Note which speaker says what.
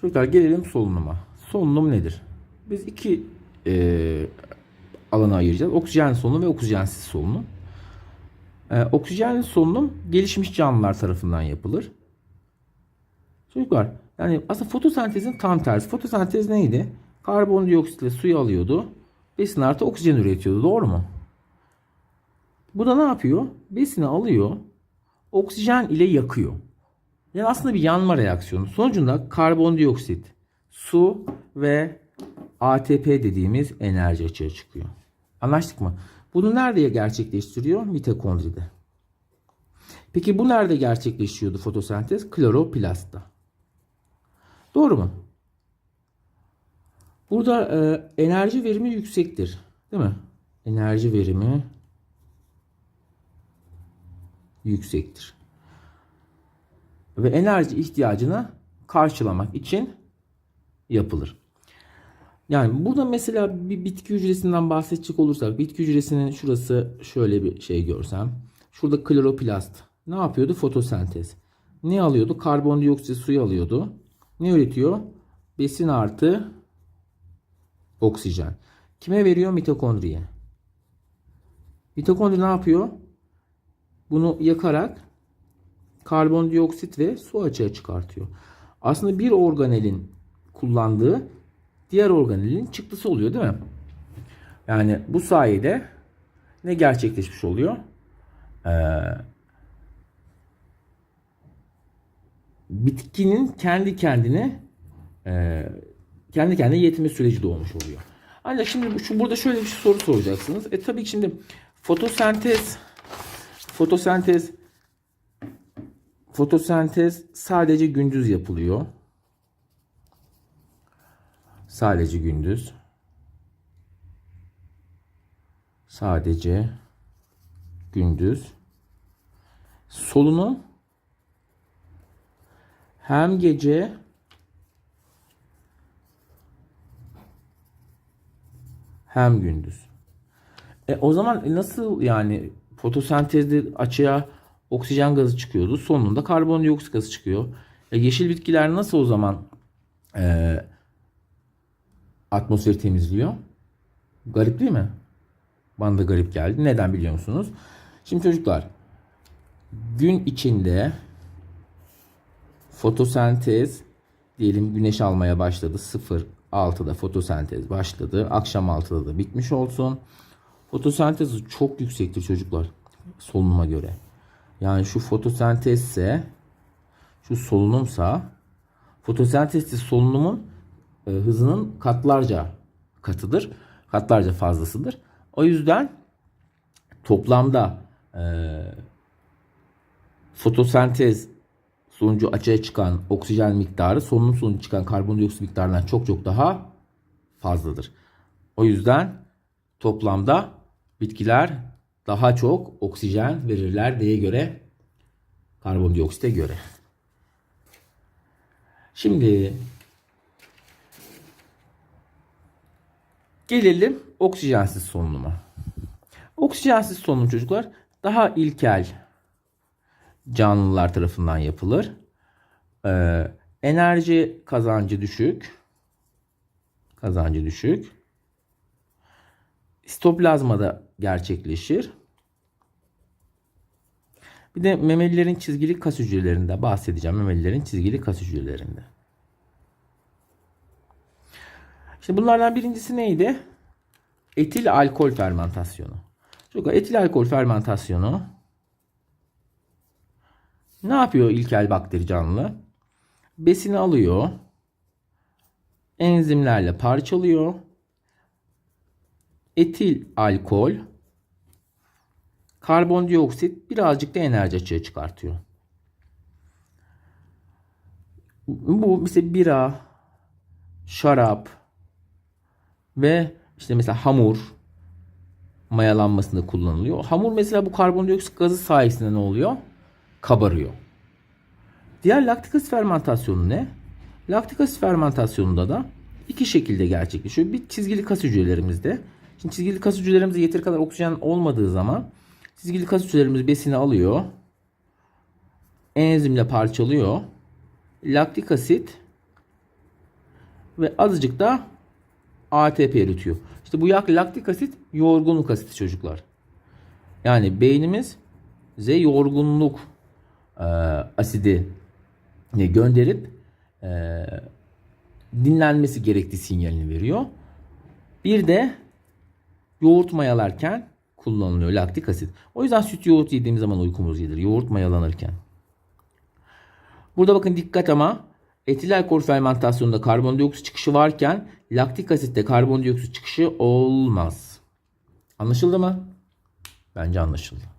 Speaker 1: Çocuklar gelelim solunuma. Solunum nedir? Biz iki e, alana ayıracağız. Oksijen solunum ve oksijensiz solunum. E, oksijenli solunum gelişmiş canlılar tarafından yapılır. Çocuklar yani aslında fotosentezin tam tersi. Fotosentez neydi? Karbondioksitle suyu alıyordu. Besin artı oksijen üretiyordu. Doğru mu? Bu da ne yapıyor? Besini alıyor. Oksijen ile yakıyor. Yani aslında bir yanma reaksiyonu. Sonucunda karbondioksit, su ve ATP dediğimiz enerji açığa çıkıyor. Anlaştık mı? Bunu nerede gerçekleştiriyor? Mitokondride. Peki bu nerede gerçekleşiyordu fotosentez? Kloroplastta. Doğru mu? Burada e, enerji verimi yüksektir. Değil mi? Enerji verimi yüksektir. Ve enerji ihtiyacını karşılamak için yapılır. Yani burada mesela bir bitki hücresinden bahsedecek olursak bitki hücresinin şurası şöyle bir şey görsem. Şurada kloroplast ne yapıyordu? Fotosentez. Ne alıyordu? Karbondioksit suyu alıyordu. Ne üretiyor? Besin artı oksijen. Kime veriyor? Mitokondriye. Mitokondri ne yapıyor? Bunu yakarak karbondioksit ve su açığa çıkartıyor. Aslında bir organelin kullandığı diğer organelin çıktısı oluyor değil mi? Yani bu sayede ne gerçekleşmiş oluyor? Ee, bitkinin kendi kendine e, kendi kendine yetme süreci doğmuş oluyor. Ancak şimdi şu burada şöyle bir soru soracaksınız. E tabii ki şimdi fotosentez fotosentez fotosentez sadece gündüz yapılıyor. Sadece gündüz. Sadece gündüz. Solunum hem gece hem gündüz. E o zaman nasıl yani fotosentezde açığa oksijen gazı çıkıyordu. Sonunda karbondioksit gazı çıkıyor. E yeşil bitkiler nasıl o zaman e, atmosferi temizliyor? Garip değil mi? Bana da garip geldi. Neden biliyor musunuz? Şimdi çocuklar gün içinde fotosentez diyelim güneş almaya başladı. 0 6'da fotosentez başladı. Akşam 6'da da bitmiş olsun. Fotosentez çok yüksektir çocuklar solunuma göre. Yani şu fotosentezse şu solunumsa fotosentezde solunumun e, hızının katlarca katıdır. Katlarca fazlasıdır. O yüzden toplamda e, fotosentez sonucu açığa çıkan oksijen miktarı solunum sonucu çıkan karbondioksit miktarından çok çok daha fazladır. O yüzden toplamda bitkiler daha çok oksijen verirler diye göre karbondioksite göre. Şimdi gelelim oksijensiz solunuma. Oksijensiz solunum çocuklar daha ilkel canlılar tarafından yapılır. Ee, enerji kazancı düşük. Kazancı düşük. Sitoplazmada gerçekleşir. Bir de memelilerin çizgili kas hücrelerinde bahsedeceğim. Memelilerin çizgili kas hücrelerinde. Şimdi bunlardan birincisi neydi? Etil alkol fermentasyonu. Çok etil alkol fermentasyonu ne yapıyor ilkel bakteri canlı? Besini alıyor. Enzimlerle parçalıyor. Etil alkol karbondioksit birazcık da enerji açığa çıkartıyor. Bu mesela bira, şarap ve işte mesela hamur mayalanmasında kullanılıyor. Hamur mesela bu karbondioksit gazı sayesinde ne oluyor? Kabarıyor. Diğer laktik asit fermentasyonu ne? Laktik asit fermentasyonunda da iki şekilde gerçekleşiyor. Bir çizgili kas hücrelerimizde. Şimdi çizgili kas hücrelerimizde yeteri kadar oksijen olmadığı zaman çizgili kas hücrelerimiz besini alıyor. Enzimle parçalıyor. Laktik asit ve azıcık da ATP üretiyor. İşte bu yak laktik asit yorgunluk asiti çocuklar. Yani beynimiz bize yorgunluk e, asidi gönderip e, dinlenmesi gerektiği sinyalini veriyor. Bir de yoğurt mayalarken kullanılıyor laktik asit. O yüzden süt yoğurt yediğimiz zaman uykumuz gelir. Yoğurt mayalanırken. Burada bakın dikkat ama etil alkol fermentasyonunda karbondioksit çıkışı varken laktik asitte karbondioksit çıkışı olmaz. Anlaşıldı mı? Bence anlaşıldı.